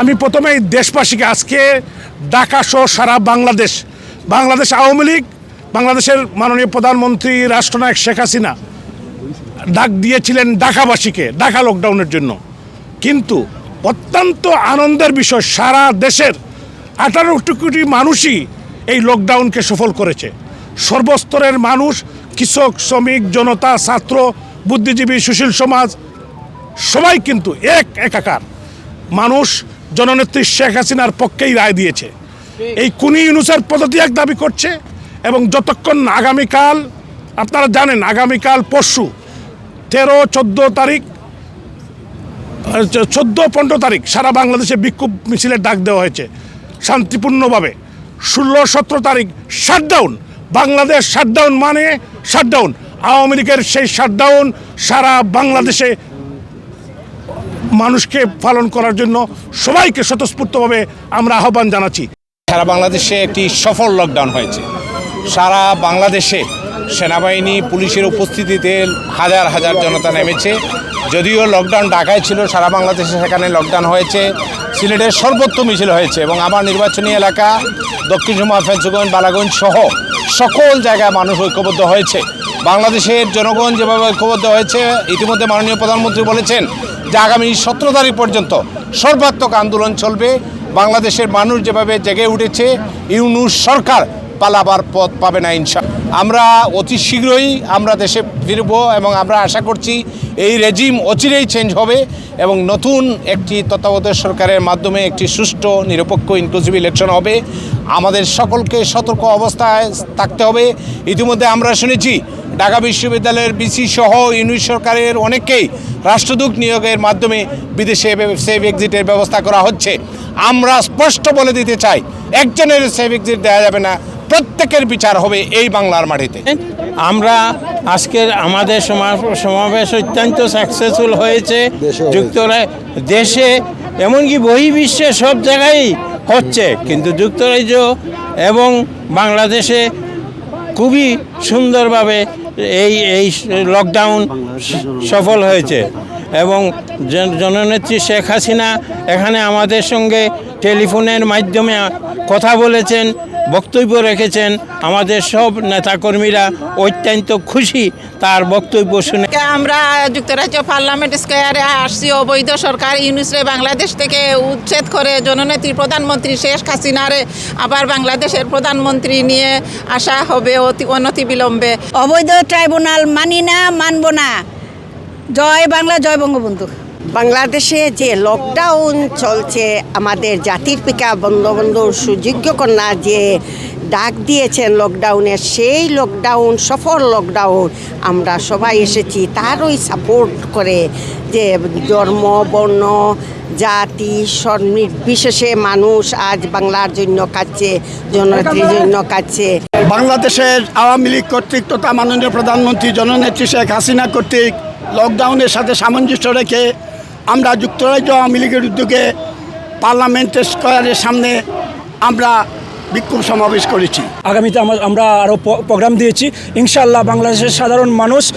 আমি প্রথমে দেশবাসীকে আজকে ঢাকা সহ সারা বাংলাদেশ বাংলাদেশ আওয়ামী লীগ, বাংলাদেশের মাননীয় প্রধানমন্ত্রী, রাষ্ট্রনায়ক শেখ হাসিনা ডাক দিয়েছিলেন ঢাকাবাসীকে, ঢাকা লকডাউনের জন্য। কিন্তু অত্যন্ত আনন্দের বিষয়, সারা দেশের আঠারো কোটি মানুষই এই লকডাউনকে সফল করেছে। সর্বস্তরের মানুষ, কৃষক, শ্রমিক, জনতা, ছাত্র, বুদ্ধিজীবী, সুশীল সমাজ, সবাই কিন্তু এক, একাকার। মানুষ জননেত্রী শেখ হাসিনার পক্ষেই রায় দিয়েছে। এই কুনি ইউনুসের পদত্যাগ দাবি করছে এবং যতক্ষণ আগামীকাল, আপনারা জানেন আগামীকাল পরশু, তেরো, চোদ্দ তারিখ চোদ্দ, পনেরো তারিখ সারা বাংলাদেশে বিক্ষোভ মিছিলের ডাক দেওয়া হয়েছে। শান্তিপূর্ণভাবে। ষোলো, সতেরো তারিখ শাটডাউন। বাংলাদেশ শাটডাউন মানে শাটডাউন। আওয়ামী লীগের সেই শাটডাউন সারা বাংলাদেশে মানুষকে পালন করার জন্য সবাইকে স্বতঃস্ফূর্তভাবে আমরা আহ্বান জানাচ্ছি। সারা বাংলাদেশে একটি সফল লকডাউন হয়েছে। সারা বাংলাদেশে সেনাবাহিনী, পুলিশের উপস্থিতিতে হাজার হাজার জনতা নেমেছে। যদিও লকডাউন ঢাকায় ছিল, সারা বাংলাদেশে সেখানে লকডাউন হয়েছে। সিলেটের সর্বত্র মিছিল হয়েছে এবং আমার নির্বাচনী এলাকা, দক্ষিণ সুমা ফেন্সগঞ্জ বালাগঞ্জ সহ সকল জায়গায় মানুষ ঐক্যবদ্ধ হয়েছে। বাংলাদেশের জনগণ যেভাবে ঐক্যবদ্ধ হয়েছে, ইতিমধ্যে মাননীয় প্রধানমন্ত্রী বলেছেন যে আগামী সতেরো তারিখ পর্যন্ত সর্বাত্মক আন্দোলন চলবে। বাংলাদেশের মানুষ যেভাবে জেগে উঠেছে, ইউনুস সরকার পালাবার পথ পাবে না ইনশা আমরা অতি শীঘ্রই আমরা দেশে ফিরব এবং আমরা আশা করছি এই রেজিম অচিরেই চেঞ্জ হবে এবং নতুন একটি তত্ত্বাবধায়ক সরকারের মাধ্যমে একটি সুষ্ঠু, নিরপেক্ষ ইনক্লুসিভ ইলেকশন হবে। আমাদের সকলকে সতর্ক অবস্থায় থাকতে হবে। ইতিমধ্যে আমরা শুনেছি ঢাকা বিশ্ববিদ্যালয়ের বিসি সহ ইউনিট সরকারের অনেকেই রাষ্ট্রদূত নিয়োগের মাধ্যমে বিদেশে সেভ এক্সিটের ব্যবস্থা করা হচ্ছে। আমরা স্পষ্ট বলে দিতে চাই একজনের সেভ এক্সিট দেওয়া যাবে না প্রত্যেকের বিচার হবে এই বাংলার মাটিতে। আমরা আজকের আমাদের সমা- সমাবেশ অত্যন্ত সাকসেসফুল হয়েছে যুক্তরাজ্য দেশে এমনকি বহির্বিশ্বে সব জায়গায় হচ্ছে কিন্তু যুক্তরাজ্য এবং বাংলাদেশে খুবই সুন্দরভাবে এই এই লকডাউন সফল হয়েছে। এবং জননেত্রী শেখ হাসিনা এখানে আমাদের সঙ্গে টেলিফোনের মাধ্যমে কথা বলেছেন। বক্তব্য রেখেছেন আমাদের সব নেতাকর্মীরা অত্যন্ত খুশি তার বক্তব্য শুনে। আমরা যুক্তরাজ্য পার্লামেন্ট স্কোয়ারে আসছি অবৈধ সরকার ইউনুসরে বাংলাদেশ থেকে উচ্ছেদ করে জননেত্রী প্রধানমন্ত্রী শেখ হাসিনারে আবার বাংলাদেশের প্রধানমন্ত্রী নিয়ে আসা হবে অতি অনতি বিলম্বে অবৈধ ট্রাইব্যুনাল মানি না মানব না। জয় বাংলা জয় বঙ্গবন্ধু। বাংলাদেশে যে লকডাউন চলছে, আমাদের জাতির পিতা বঙ্গবন্ধুর সুযোগ্য কন্যা যে ডাক দিয়েছেন লকডাউনে সেই লকডাউন সফল লকডাউন আমরা সবাই এসেছি তারই সাপোর্ট করে যে ধর্ম, বর্ণ, জাতি নির্বিশেষে মানুষ আজ বাংলার জন্য কাচ্ছে জননেত্রীর জন্য কাচ্ছে বাংলাদেশের আওয়ামী লীগ কর্তৃক তথা মাননীয় প্রধানমন্ত্রী জননেত্রী শেখ হাসিনা কর্তৃক লকডাউনের সাথে সামঞ্জস্য রেখে আমরা যুক্তরাজ্য আওয়ামী লীগের উদ্যোগে পার্লামেন্ট স্কোয়ারের সামনে আমরা বিক্ষোভ সমাবেশ করেছি। আগামীতে আমা- আমরা আরও প্রোগ্রাম দিয়েছি। ইনশাআল্লাহ বাংলাদেশের সাধারণ মানুষ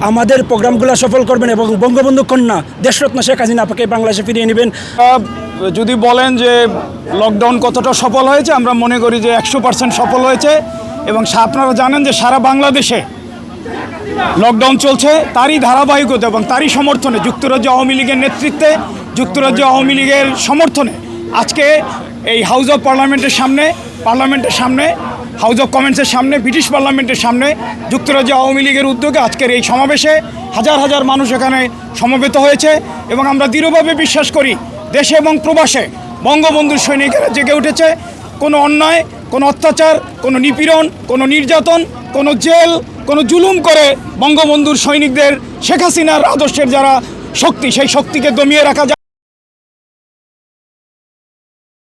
আমাদের প্রোগ্রামগুলো সফল করবেন এবং বঙ্গবন্ধু কন্যা দেশরত্ন শেখ হাসিনা আপাকে বাংলাদেশে ফিরিয়ে নেবেন। যদি বলেন যে লকডাউন কতটা সফল হয়েছে আমরা মনে করি যে একশো পার্সেন্ট সফল হয়েছে এবং আপনারা জানেন যে সারা বাংলাদেশে লকডাউন চলছে, তারই ধারাবাহিকতা এবং তারই সমর্থনে যুক্তরাজ্য আওয়ামী লীগের নেতৃত্বে, যুক্তরাজ্য আওয়ামী লীগের সমর্থনে আজকে এই হাউস অফ পার্লামেন্টের সামনে পার্লামেন্টের সামনে হাউস অফ কমেন্টসের সামনে ব্রিটিশ পার্লামেন্টের সামনে যুক্তরাজ্য আওয়ামী লীগের উদ্যোগে আজকের এই সমাবেশে হাজার হাজার মানুষ এখানে সমবেত হয়েছে এবং আমরা দৃঢ়ভাবে বিশ্বাস করি দেশে এবং প্রবাসে বঙ্গবন্ধুর সৈনিকেরা জেগে উঠেছে। কোনো অন্যায়, কোনো অত্যাচার, কোনো নিপীড়ন, কোনো নির্যাতন, কোনো জেল কোনো জুলুম করে বঙ্গবন্ধুর সৈনিকদের শেখ হাসিনার আদর্শের যারা শক্তি, সেই শক্তিকে দমিয়ে রাখা যায়।